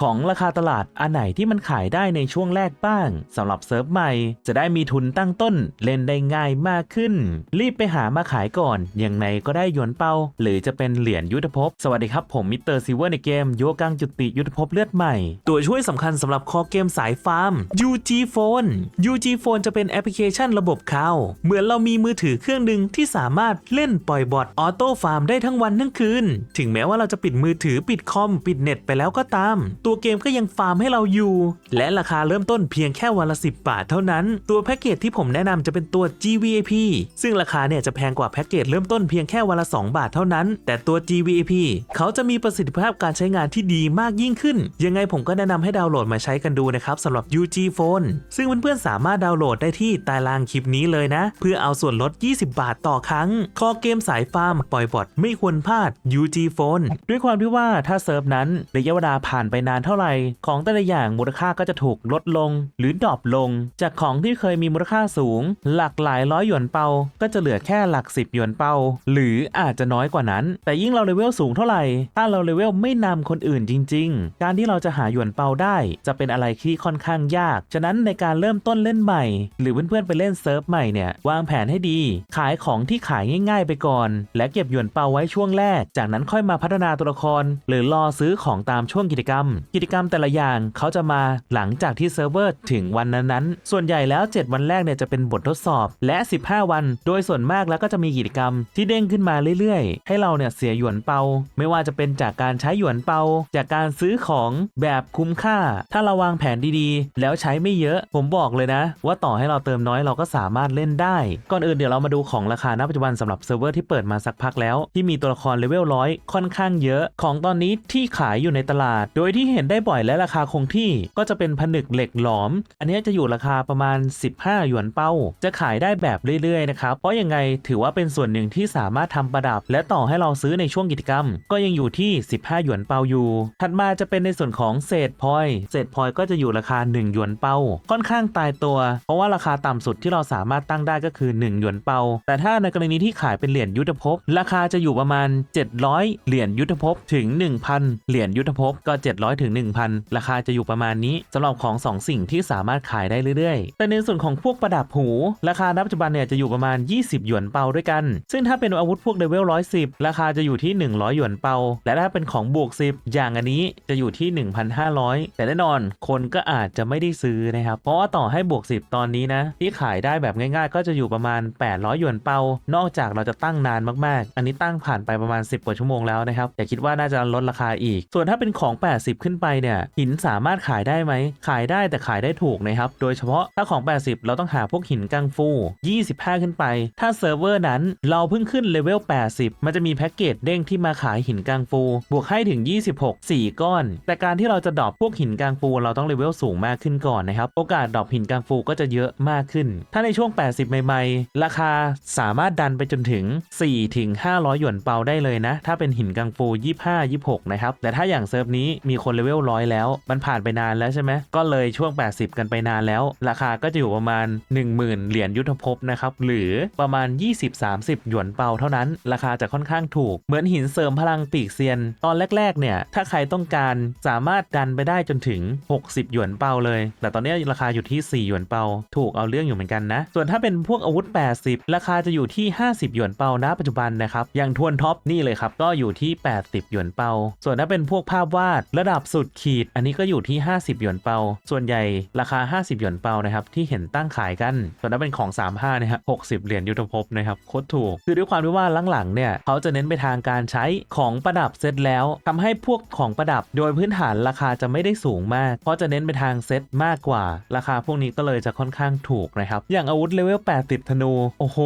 ของราคาตลาดอันไหนที่มันขายได้ในช่วงแรกบ้างสำหรับเซิร์ฟใหม่ จะได้มีทุนตั้งต้นเล่นได้ง่ายมากขึ้น รีบไปหามาขายก่อนอยังไงก็ได้หยวนเปาหรือจะเป็นเหรียญยุทธภพ สวัสดีครับผมมิสเตอร์ซิเวอร์ในเกมโยกังจุติยุทธภพเลือดใหม่ ตัวช่วยสำคัญสำหรับคอเกมสายฟาร์ม UG Phone UG Phone จะเป็นแอปพลิเคชันระบบข่าวเหมือนเรามีมือถือเครื่องหนึ่งที่สามารถเล่นปล่อยบอทออโต้ฟาร์มได้ทั้งวันทั้งคืน ถึงแม้ว่าเราจะปิดมือถือปิดคอมปิดเน็ตไปแล้วก็ตามตัวัวเกมก็ยังฟาร์มให้เราอยู่ และราคาเริ่มต้นเพียงแค่วันละ 10 บาทเท่านั้น ตัวแพ็กเกจที่ผมแนะนำจะเป็นตัว GVAP ซึ่งราคาเนี่ยจะแพงกว่าแพ็กเกจเริ่มต้นเพียงแค่วันละ 2 บาทเท่านั้น แต่ตัว GVAP เขาจะมีประสิทธิภาพการใช้งานที่ดีมากยิ่งขึ้น ยังไงผมก็แนะนำให้ดาวน์โหลดมาใช้กันดูนะครับสำหรับ UG Phone ซึ่งเพื่อนๆสามารถดาวน์โหลดได้ที่ใต้ล่างคลิปนี้เลยนะ เพื่อเอาส่วนลด 20 บาทต่อครั้ง คอเกมสายฟาร์มปล่อยบอทไม่ควรพลาด UG Phone ด้วยความที่ว่าถ้าเซิร์ฟนั้นระยะเวลาผ่านไปนานเท่าไหร่ ของแต่ละอย่างมูลค่าก็จะถูกลดลง หรือดรอปลง จากของที่เคยมีมูลค่าสูง หลักหลายร้อยหยวนเปา ก็จะเหลือแค่หลัก10หยวนเปา หรืออาจจะน้อยกว่านั้น แต่ยิ่งเราเลเวลสูงเท่าไหร่ ถ้าเราเลเวลไม่นำคนอื่นจริง ๆ การที่เราจะหาหยวนเปาได้ จะเป็นอะไรที่ค่อนข้างยาก ฉะนั้นในการเริ่มต้นเล่นใหม่ หรือเพื่อนๆไปเล่นเซิร์ฟใหม่เนี่ยวางแผนให้ดี ขายของที่ขายง่าย ๆ ไปก่อน และเก็บหยวนเปาไว้ช่วงแรก จากนั้นค่อยมาพัฒนาตัวละคร หรือรอซื้อของตามช่วงกิจกรรมกิจกรรมแต่ละอย่างเขาจะมาหลังจากที่เซิร์ฟเวอร์ถึงวันนั้นๆ ส่วนใหญ่แล้ว 7 วันแรกเนี่ยจะเป็นบททดสอบ และ 15 วัน โดยส่วนมากแล้วก็จะมีกิจกรรมที่เด้งขึ้นมาเรื่อยๆ ให้เราเนี่ยเสียหยวนเปา ไม่ว่าจะเป็นจากการใช้หยวนเปา จากการซื้อของแบบคุ้มค่า ถ้าเราวางแผนดีๆ แล้วใช้ไม่เยอะ ผมบอกเลยนะ ว่าต่อให้เราเติมน้อยเราก็สามารถเล่นได้ ก่อนอื่นเดี๋ยวเรามาดูของราคาณปัจจุบันสำหรับเซิร์ฟเวอร์ที่เปิดมาสักพักแล้ว ที่มีตัวละครเลเวลร้อยค่อนข้างเยอะ ของตอนนี้ที่ขายอยู่ในตลาด โดยที่เห็นได้บ่อยและราคาคงที่ก็จะเป็นผนึกเหล็กหลอม อันนี้จะอยู่ราคาประมาณ 15 หยวนเป้า จะขายได้แบบเรื่อยๆนะครับเพราะยังไงถือว่าเป็นส่วนหนึ่งที่สามารถทำประดับ และต่อให้เราซื้อในช่วงกิจกรรม ก็ยังอยู่ที่ 15 หยวนเป้าอยู่ ถัดมาจะเป็นในส่วนของเศษพลอย เศษพลอยก็จะอยู่ราคา 1 หยวนเป้า ค่อนข้างตายตัว เพราะว่าราคาต่ำสุดที่เราสามารถตั้งได้ก็คือ 1 หยวนเป้า แต่ถ้าในกรณีที่ขายเป็นเหรียญยุทธภพ ราคาจะอยู่ประมาณ 700 เหรียญยุทธภพถึง 1,000 เหรียญยุทธภพก็ 700ถึง 1,000 ราคาจะอยู่ประมาณนี้สำหรับของสองสิ่งที่สามารถขายได้เรื่อยๆ แต่ในส่วนของพวกประดับหู ราคาณปัจจุบันเนี่ยจะอยู่ประมาณ 20 หยวนเปาด้วยกัน ซึ่งถ้าเป็นอาวุธพวกเลเวล110 ราคาจะอยู่ที่ 100 หยวนเปา และถ้าเป็นของบวก 10 อย่างอันนี้จะอยู่ที่ 1,500 แต่แน่นอนคนก็อาจจะไม่ได้ซื้อนะครับ เพราะว่าต่อให้บวก 10 ตอนนี้นะ ที่ขายได้แบบง่ายๆ ก็จะอยู่ประมาณ 800 หยวนเปา นอกจากเราจะตั้งนานมากๆ อันนี้ตั้งผ่านไปประมาณ 10 กว่าชั่วโมงแล้วนะครับแต่คิดว่าน่าจะลดราคาอีก ส่วนถ้าเป็นของ 80 ขึ้นไปเนี่ยหินสามารถขายได้ไหม ขายได้แต่ขายได้ถูกนะครับ โดยเฉพาะถ้าของ 80 เราต้องหาพวกหินกังฟู 25 ขึ้นไป ถ้าเซิร์ฟเวอร์นั้นเราเพิ่งขึ้นเลเวล 80 มันจะมีแพ็กเกจเด้งที่มาขายหินกังฟู บวกให้ถึง 26 4 ก้อน แต่การที่เราจะดรอปพวกหินกังฟูเราต้องเลเวลสูงมากขึ้นก่อนนะครับ โอกาสดรอปหินกังฟูก็จะเยอะมากขึ้น ถ้าในช่วง 80 ใหม่ๆ ราคาสามารถดันไปจนถึง 4 ถึง 500 หยวนเปาได้เลยนะ ถ้าเป็นหินกังฟู 25 26 นะครับ แต่ถ้าอย่างเซิร์ฟนี้มีคนเลเวลร้อยแล้ว มันผ่านไปนานแล้วใช่ไหมก็เลยช่วง 80 กันไปนานแล้ว ราคาก็จะอยู่ประมาณ 10,000 เหรียญยุทธภพนะครับหรือประมาณ 20-30 หยวนเปาเท่านั้น ราคาจะค่อนข้างถูก เหมือนหินเสริมพลังปีกเซียน ตอนแรกๆเนี่ยถ้าใครต้องการสามารถดันไปได้จนถึง 60 หยวนเปาเลย แต่ตอนนี้ราคาอยู่ที่ 4 หยวนเปาถูกเอาเรื่องอยู่เหมือนกันนะ ส่วนถ้าเป็นพวกอาวุธ 80 ราคาจะอยู่ที่ 50 หยวนเปาณปัจจุบันนะครับอย่างทวนท็อปนี่เลยครับก็อยู่ที่ 80 หยวนเปาส่วนถ้าเป็นพวกภาพวาดระดับสุดขีด อันนี้ก็อยู่ที่ 50 หยวนเปา ส่วนใหญ่ราคา 50 หยวนเปานะครับที่เห็นตั้งขายกันส่วนถ้าเป็นของ 35นะครับ60 เหรียญยุทธภพนะครับโคตรถูก คือด้วยความที่ว่าหลังๆเนี่ยเขาจะเน้นไปทางการใช้ของประดับเซตแล้วทำให้พวกของประดับ โดยพื้นฐานราคาจะไม่ได้สูงมาก เพราะจะเน้นไปทางเซตมากกว่า ราคาพวกนี้ก็เลยจะค่อนข้างถูกนะครับอย่างอาวุธเลเวล80 ธนูโอ้โห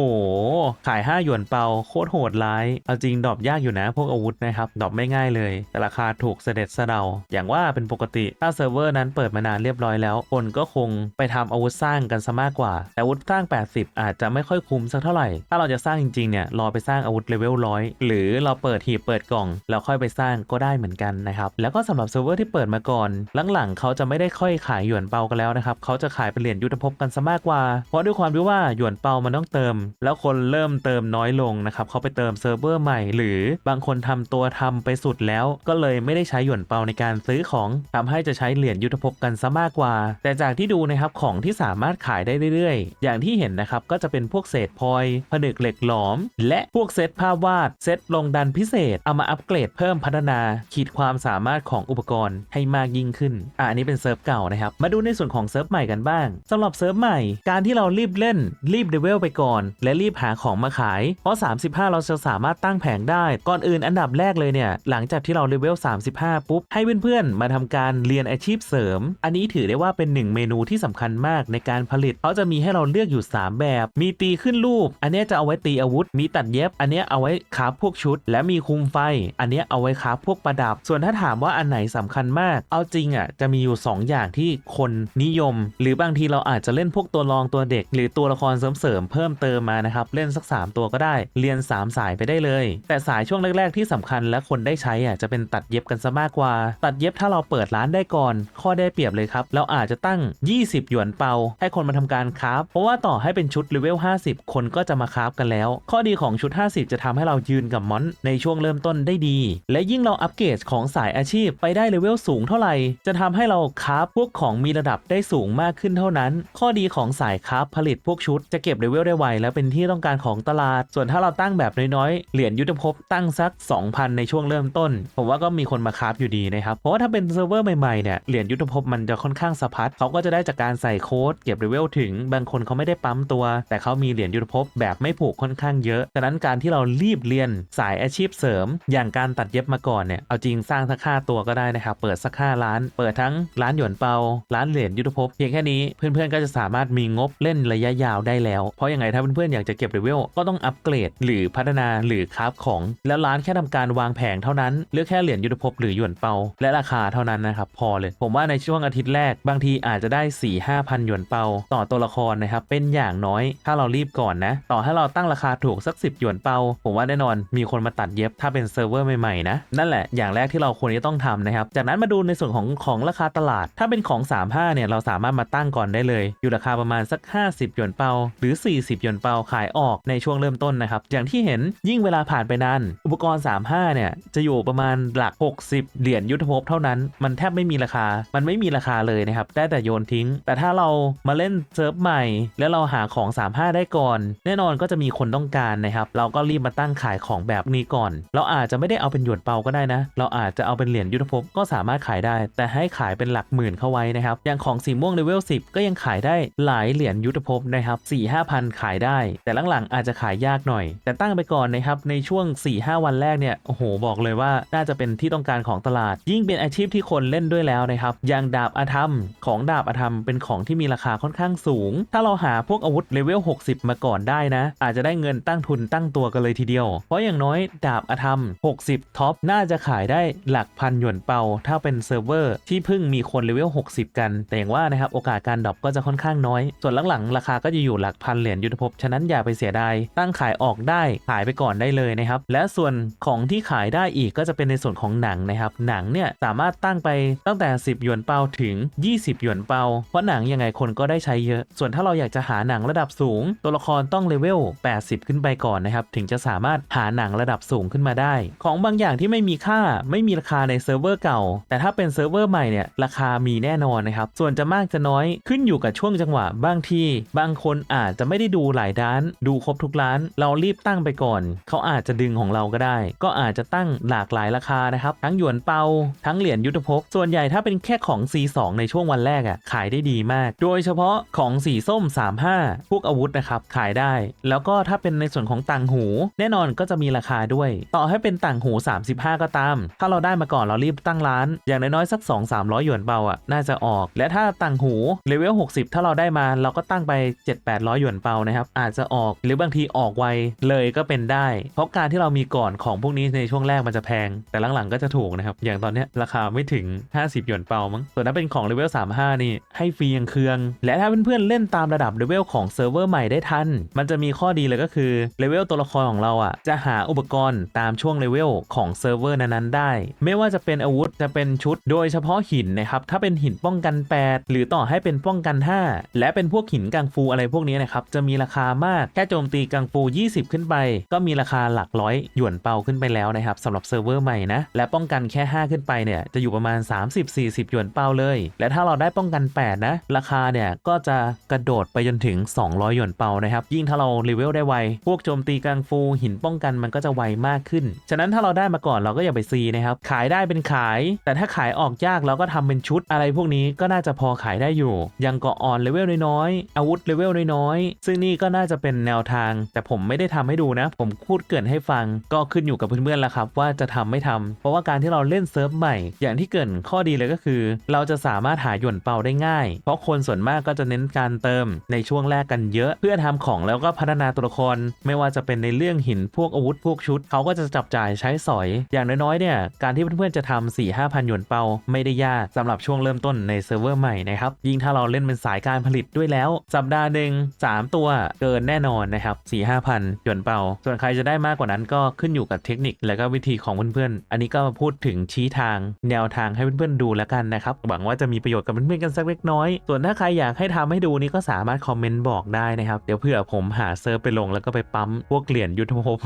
ขาย 5 หยวนเปาโคตรโหดร้ายเอาจริงดรอปยากอยู่นะพวกอาวุธนะครับดรอปไม่ง่ายเลย แต่ราคาถูกเสด็จเสเดาอย่างว่าเป็นปกติถ้าเซิร์ฟเวอร์นั้นเปิดมานานเรียบร้อยแล้วคนก็คงไปทำอาวุธสร้างกันซะมากกว่า แต่อาวุธสร้าง 80 อาจจะไม่ค่อยคุ้มสักเท่าไหร่ ถ้าเราจะสร้างจริงๆเนี่ยรอไปสร้างอาวุธเลเวลร้อยหรือเราเปิดหีบเปิดกล่องแล้วค่อยไปสร้างก็ได้เหมือนกันนะครับแล้วก็สำหรับเซิร์ฟเวอร์ที่เปิดมาก่อน หลังๆเขาจะไม่ได้ค่อยขายหยวนเปากันแล้วนะครับเขาจะขายเป็นเหรียญยุทธภพกันซะมากกว่า เพราะด้วยความที่ว่าหยวนเปามันต้องเติม แล้วคนเริ่มเติมน้อยลงนะครับเขาไปเติมเซิร์ฟเวอร์ใหม่ หรือบางคนทำตัวทำไปสุดแล้วก็เลยไม่ได้ใช้หยวนเปาในการซื้อของทำให้จะใช้เหรียญยุทธภพกันซะมากกว่า แต่จากที่ดูนะครับของที่สามารถขายได้เรื่อยๆ อย่างที่เห็นนะครับก็จะเป็นพวกเศษพลอยผนึกเหล็กหลอม และพวกเซตภาพวาดเซตลงดันพิเศษ เอามาอัปเกรดเพิ่มพัฒนา ขีดความสามารถของอุปกรณ์ให้มากยิ่งขึ้นอะอันนี้เป็นเซิร์ฟเก่านะครับ มาดูในส่วนของเซิร์ฟใหม่กันบ้างสำหรับเซิร์ฟใหม่ การที่เรารีบเล่นรีบเดเวลไปก่อน และรีบหาของมาขาย เพราะ 35 เราจะสามารถตั้งแผงได้ ก่อนอื่นอันดับแรกเลยเนี่ยหลังจากที่เราเลเวล 35 ปุ๊บให้เพื่อนๆ มาทำการเรียนอาชีพเสริม อันนี้ถือได้ว่าเป็นหนึ่งเมนูที่สำคัญมากในการผลิตเขาจะมีให้เราเลือกอยู่ 3 แบบ มีตีขึ้นรูป อันนี้จะเอาไว้ตีอาวุธ มีตัดเย็บ อันนี้เอาไว้คาฟพวกชุด และมีคุมไฟ อันนี้เอาไว้คาฟพวกประดับ ส่วนถ้าถามว่าอันไหนสำคัญมาก เอาจริงอะจะมีอยู่ 2 อย่างที่คนนิยม หรือบางทีเราอาจจะเล่นพวกตัวรองตัวเด็ก หรือตัวละครเสริมๆเพิ่มเติมมานะครับเล่นสัก 3 ตัวก็ได้ เรียน 3 สายไปได้เลย แต่สายช่วงแรกๆที่สำคัญและคนได้ใช้อะจะเป็นตัดเย็บกันซะมากกว่า ตัดเย็บถ้าเราเปิดร้านได้ก่อน ข้อได้เปรียบเลยครับ เราอาจจะตั้ง 20 หยวนเปา ให้คนมาทำการคราฟเพราะว่าต่อให้เป็นชุดเลเวล 50 คนก็จะมาคราฟกันแล้ว ข้อดีของชุด 50 จะทำให้เรายืนกับมอนในช่วงเริ่มต้นได้ดี และยิ่งเราอัปเกรดของสายอาชีพไปได้เลเวลสูงเท่าไหร่ จะทำให้เราคราฟพวกของมีระดับได้สูงมากขึ้นเท่านั้น ข้อดีของสายคราฟผลิตพวกชุด จะเก็บเลเวลได้ไวและเป็นที่ต้องการของตลาด ส่วนถ้าเราตั้งแบบน้อยๆ เหรียญยุทธภพตั้งสัก 2,000 ในช่วงเริ่มต้น ผมว่าก็มีคนมาคราฟอยู่ดีนะครับราะว่าถ้าเป็นเซิร์ฟเวอร์ใหม่ๆเนี่ยเหรียญยุทธภพมันจะค่อนข้างสะพัดเขาก็จะได้จากการใส่โค้ดเก็บเลเวลถึง บางคนเขาไม่ได้ปั๊มตัว แต่เขามีเหรียญยุทธภพแบบไม่ผูกค่อนข้างเยอะฉะนั้นการที่เรารีบเรียนสายอาชีพเสริม อย่างการตัดเย็บมาก่อนเนี่ยเอาจริงสร้างสักค่าตัวก็ได้นะครับเปิดสักค่าร้าน เปิดทั้งร้านหยวนเปาร้านเหรียญยุทธภพเพียงแค่นี้เพื่อนๆก็จะสามารถมีงบเล่นระยะยาวได้แล้ว เพราะยังไงถ้าเพื่อนๆอยากจะเก็บเลเวลก็ต้องอัปเกรด หรือพัฒนาหรือคราฟของ แล้วร้านแค่ทำการวางแผงเท่านั้นเลือกแค่เหรียญยุทธภพหรือหยวนเปาและราคาเท่านั้นนะครับพอเลย ผมว่าในช่วงอาทิตย์แรกบางทีอาจจะได้4 5พันหยวนเปาต่อตัวละครนะครับเป็นอย่างน้อย ถ้าเรารีบก่อนนะ ต่อให้เราตั้งราคาถูกสัก 10 หยวนเปา ผมว่าแน่นอนมีคนมาตัดเย็บถ้าเป็นเซิร์ฟเวอร์ใหม่ๆนะนั่นแหละอย่างแรกที่เราควรจะต้องทำนะครับจากนั้นมาดูในส่วนของของราคาตลาด ถ้าเป็นของ 35เนี่ยเราสามารถมาตั้งก่อนได้เลย อยู่ราคาประมาณสัก 50หยวนเปาหรือ 40หยวนเปาขายออกในช่วงเริ่มต้นนะครับอย่างที่เห็นยิ่งเวลาผ่านไปนานอุปกรณ์ 35เนี่ยจะอยู่ประมาณหลัก 60 เหรียญยุทธภพเท่านั้น มันแทบไม่มีราคา มันไม่มีราคาเลยนะครับ ได้แต่โยนทิ้ง แต่ถ้าเรามาเล่นเซิร์ฟใหม่ แล้วเราหาของ 35 ได้ก่อน แน่นอนก็จะมีคนต้องการนะครับ เราก็รีบมาตั้งขายของแบบนี้ก่อน เราอาจจะไม่ได้เอาเป็นหยวนเปาก็ได้นะ เราอาจจะเอาเป็นเหรียญยุทธภพก็สามารถขายได้ แต่ให้ขายเป็นหลักหมื่นเข้าไว้นะครับ อย่างของสีม่วงเลเวล10 ก็ยังขายได้หลายเหรียญยุทธภพนะครับ4 5พันขายได้ แต่หลังๆอาจจะขายยากหน่อย แต่ตั้งไปก่อนนะครับในช่วง 4-5 วันแรกเนี่ยโอ้โหบอกเลยว่าน่าจะเป็นที่ต้องการของตลาดยิ่งเป็นอาชีพที่คนเล่นด้วยแล้วนะครับอย่างดาบอาธรรม ของดาบอาธรรมเป็นของที่มีราคาค่อนข้างสูง ถ้าเราหาพวกอาวุธเลเวล 60 มาก่อนได้นะ อาจจะได้เงินตั้งทุนตั้งตัวกันเลยทีเดียว เพราะอย่างน้อยดาบอาธรรม 60 ท็อป น่าจะขายได้หลักพันหยวนเปา ถ้าเป็นเซิร์ฟเวอร์ที่เพิ่งมีคนเลเวล 60 กัน แต่อย่างว่านะครับโอกาสการดรอปก็จะค่อนข้างน้อย ส่วนหลังๆราคาก็จะอยู่หลักพันเหรียญยุทธภพ ฉะนั้นอย่าไปเสียดาย ตั้งขายออกได้ขายไปก่อนได้เลยนะครับ และส่วนของที่ขายได้อีกก็จะเป็นในส่วนของหนังนะครับ หนังเนี่ยสามารถตั้งไปตั้งแต่ 10 หยวนเปาถึง 20 หยวนเปา เพราะหนังยังไงคนก็ได้ใช้เยอะ ส่วนถ้าเราอยากจะหาหนังระดับสูง ตัวละครต้องเลเวล 80 ขึ้นไปก่อนนะครับ ถึงจะสามารถหาหนังระดับสูงขึ้นมาได้ ของบางอย่างที่ไม่มีค่าไม่มีราคาในเซิร์ฟเวอร์เก่า แต่ถ้าเป็นเซิร์ฟเวอร์ใหม่เนี่ยราคามีแน่นอนนะครับ ส่วนจะมากจะน้อยขึ้นอยู่กับช่วงจังหวะบางทีบางคนอาจจะไม่ได้ดูหลายด้าน ดูครบทุกร้าน เรารีบตั้งไปก่อน เขาอาจจะดึงของเราก็ได้ ก็อาจจะตั้งหลากหลายราคานะครับ ทั้งหยวนเปาทั้งเหรียญยุทธภพส่วนใหญ่ถ้าเป็นแค่ของ C2 ในช่วงวันแรกอะ่ะขายได้ดีมาก โดยเฉพาะของสีส้ม 35 พวกอาวุธนะครับขายได้ แล้วก็ถ้าเป็นในส่วนของต่างหู แน่นอนก็จะมีราคาด้วย ต่อให้เป็นต่างหู 35 ก็ตาม ถ้าเราได้มาก่อนเรารีบตั้งร้าน อย่างน้อยๆสัก 2 300 หยวนเปาอะ่ะน่าจะออก และถ้าต่างหูเลเวล 60 ถ้าเราได้มาเราก็ตั้งไป 7-800 หยวนเปานะครับอาจจะออกหรือบางทีออกไวเลยก็เป็นได้ เพราะการที่เรามีก่อนของพวกนี้ในช่วงแรกมันจะแพง แต่หลังๆก็จะถูกนะครับอย่างตอนเนี้ยราคาไม่ถึง 50 หยวนเปามั้งส่วนถ้าเป็นของเลเวล35 นี่ ให้ฟรีย่างเคือง และถ้าเพื่อนๆเล่นตามระดับเลเวลของเซิร์ฟเวอร์ใหม่ได้ทัน มันจะมีข้อดีเลยก็คือเลเวลตัวละครของเราอะจะหาอุปกรณ์ตามช่วงเลเวลของเซิร์ฟเวอร์นั้นๆได้ ไม่ว่าจะเป็นอาวุธจะเป็นชุด โดยเฉพาะหินนะครับถ้าเป็นหินป้องกัน 8 หรือต่อให้เป็นป้องกัน 5 และเป็นพวกหินกังฟูอะไรพวกนี้นะครับจะมีราคามากแค่โจมตีกังฟู 20 ขึ้นไป ก็มีราคาหลักร้อยหยวนเปาขึ้นไปแล้วนะครับสำหรับเซิร์ฟเวอร์ใหม่นะและป้องกันแค่ 5 ขึ้นไปเนี่ยจะอยู่ประมาณ 30-40 หยวนเปาเลย และถ้าเราได้ป้องกัน 8 นะ ราคาเนี่ยก็จะกระโดดไปจนถึง 200 หยวนเปานะครับ ยิ่งถ้าเราเลเวลได้ไว พวกโจมตีกังฟูหินป้องกันมันก็จะไวมากขึ้น ฉะนั้นถ้าเราได้มาก่อนเราก็อย่าไปซีนะครับ ขายได้เป็นขาย แต่ถ้าขายออกยากเราก็ทำเป็นชุดอะไรพวกนี้ก็น่าจะพอขายได้อยู่ยังเกาะออนเลเวลน้อยๆอาวุธเลเวลน้อยๆซึ่งนี่ก็น่าจะเป็นแนวทาง แต่ผมไม่ได้ทำให้ดูนะ ผมพูดเกินให้ฟัง ก็ขึ้นอยู่กับเพื่อนๆแล้วครับ ว่าจะทำไม่ทำเพราะว่าการที่เราเล่นเซิร์ฟใหม่อย่างที่เกินข้อดีเลยก็คือ เราจะสามารถหาหย่วนเปาได้ง่าย เพราะคนส่วนมากก็จะเน้นการเติมในช่วงแรกกันเยอะ เพื่อทำของแล้วก็พัฒนาตัวละคร ไม่ว่าจะเป็นในเรื่องหินพวกอาวุธพวกชุด เขาก็จะจับจ่ายใช้สอย อย่างน้อยๆเนี่ยการที่เพื่อนๆจะทำ4ี่ห้าพันหยวนเปาไม่ได้ยากสำหรับช่วงเริ่มต้นในเซิร์ฟเวอร์ใหม่นะครับยิ่งถ้าเราเล่นเป็นสายการผลิตด้วยแล้ว สัปดาห์หนึ่ง3 ตัวเกินแน่นอนนะครับ4ี่ห้าพันหยวนเปา ส่วนใครจะได้มากกว่านั้นก็ขึ้นอยู่กับเทคนิคและก็วิธีของเพื่อนๆอันนี้ก็มาพูดถึงชี้ทางแนวทางให้เพื่อนๆดูแล้วกันนะครับหวังว่าจะมีประโยชน์กับเพื่อนๆกันสักเล็กน้อย ส่วนถ้าใครอยากให้ทำให้ดูนี่ก็สามารถคอมเมนต์บอกได้นะครับเดี๋ยวเผื่อผมหาเซิร์ฟไปลงแล้วก็ไปปั๊มพวกเหรียญยุทธภพ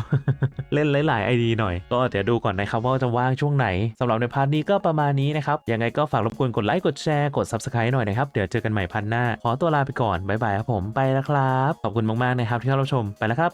เล่นหลายๆไอดีหน่อย ก็เดี๋ยวดูก่อนนะครับว่าจะว่างช่วงไหนสำหรับในพาร์ทนี้ก็ประมาณนี้นะครับยังไงก็ฝากรบกวนกดไลค์กดแชร์กด subscribe หน่อยนะครับเดี๋ยวเจอกันใหม่พันหน้า ขอตัวลาไปก่อนบ๊ายบายครับผมไปแล้วครับ ขอบคุณมากๆนะครับที่เข้ารับชมไปแล้วครับ